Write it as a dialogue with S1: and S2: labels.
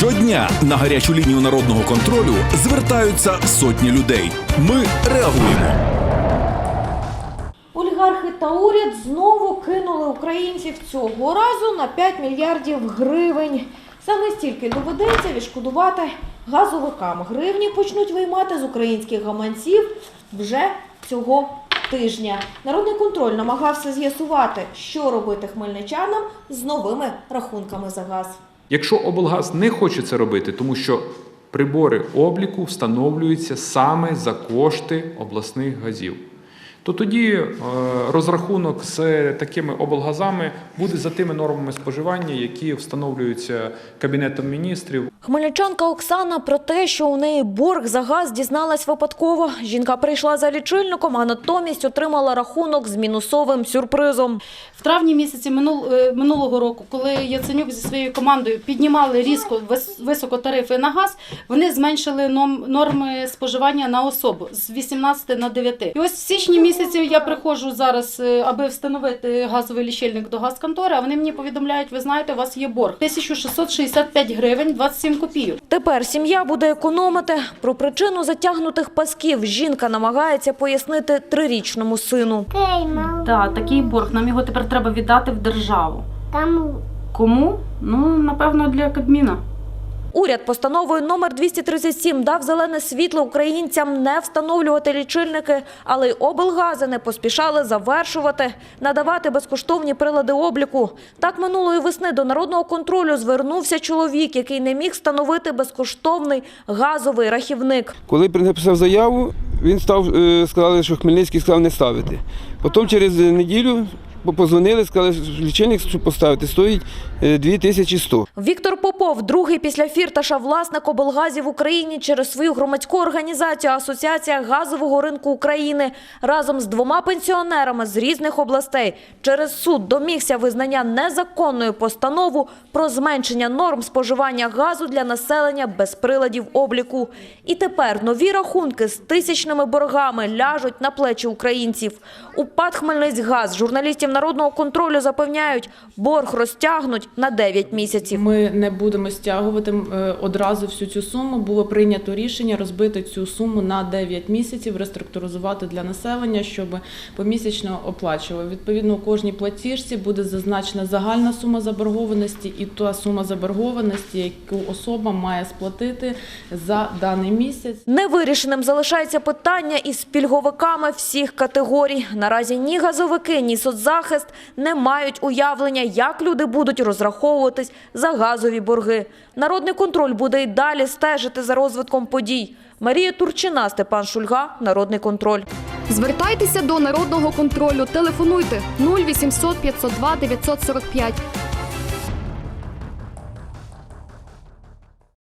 S1: Щодня на гарячу лінію народного контролю звертаються сотні людей. Ми реагуємо.
S2: Олігархи та уряд знову кинули українців цього разу на 5 мільярдів гривень. Саме стільки доведеться відшкодувати газовикам. Гривні почнуть виймати з українських гаманців вже цього тижня. Народний контроль намагався з'ясувати, що робити хмельничанам з новими рахунками за газ.
S3: Якщо облгаз не хоче це робити, тому що прибори обліку встановлюються саме за кошти обласних газів, то тоді е, розрахунок з такими облгазами буде за тими нормами споживання, які встановлюються Кабінетом міністрів.
S2: Хмельничанка Оксана про те, що у неї борг за газ дізналась випадково. Жінка прийшла за лічильником, а натомість отримала рахунок з мінусовим сюрпризом.
S4: В травні місяці е, минулого року, коли Яценюк зі своєю командою піднімали різко вис- високо тарифи на газ, вони зменшили норми споживання на особу з 18 на 9. І ось в січні місяці я приходжу зараз, е, аби встановити газовий лічильник до газконтори, а вони мені повідомляють, ви знаєте, у вас є борг 1665 гривень 27 копійок.
S2: Тепер сім'я буде економити. Про причину затягнутих пасків жінка намагається пояснити трирічному сину.
S5: Ей, мам,
S4: Так, такий борг. Нам його тепер треба віддати в державу.
S5: там
S4: Кому? Ну, напевно, для Кабміна.
S2: Уряд постановою номер 237 дав зелене світло українцям не встановлювати лічильники, але й облгази не поспішали завершувати, надавати безкоштовні прилади обліку. Так минулої весни до народного контролю звернувся чоловік, який не міг встановити безкоштовний газовий рахівник.
S6: Коли написав заяву, він став, е, сказали, що Хмельницький сказав не ставити. Потім через неділю позвонили, сказали, що лічильник, поставити, стоїть е, 2100.
S2: Віктор Попов, другий після Фірташа власник облгазів в Україні через свою громадську організацію Асоціація газового ринку України разом з двома пенсіонерами з різних областей через суд домігся визнання незаконною постанову про зменшення норм споживання газу для населення без приладів обліку. І тепер нові рахунки з тисячними боргами ляжуть на плечі українців. У ПАД «Хмельницькгаз» журналістів народного контролю запевняють, борг розтягнуть на 9 місяців.
S7: Ми не будемо стягувати е, одразу всю цю суму. Було прийнято рішення розбити цю суму на 9 місяців, реструктуризувати для населення, щоб помісячно оплачували. Відповідно, у кожній платіжці буде зазначена загальна сума заборгованості і та сума заборгованості, яку особа має сплатити за даний місяць.
S2: Невирішеним залишається питання із пільговиками всіх категорій. Наразі ні газовики, ні соцзахист не мають уявлення, як люди будуть розраховуватись за газові борги. Народний контроль буде й далі стежити за розвитком подій. Марія Турчина, Степан Шульга, Народний контроль.
S8: Звертайтеся до народного контролю. Телефонуйте 0800 502 945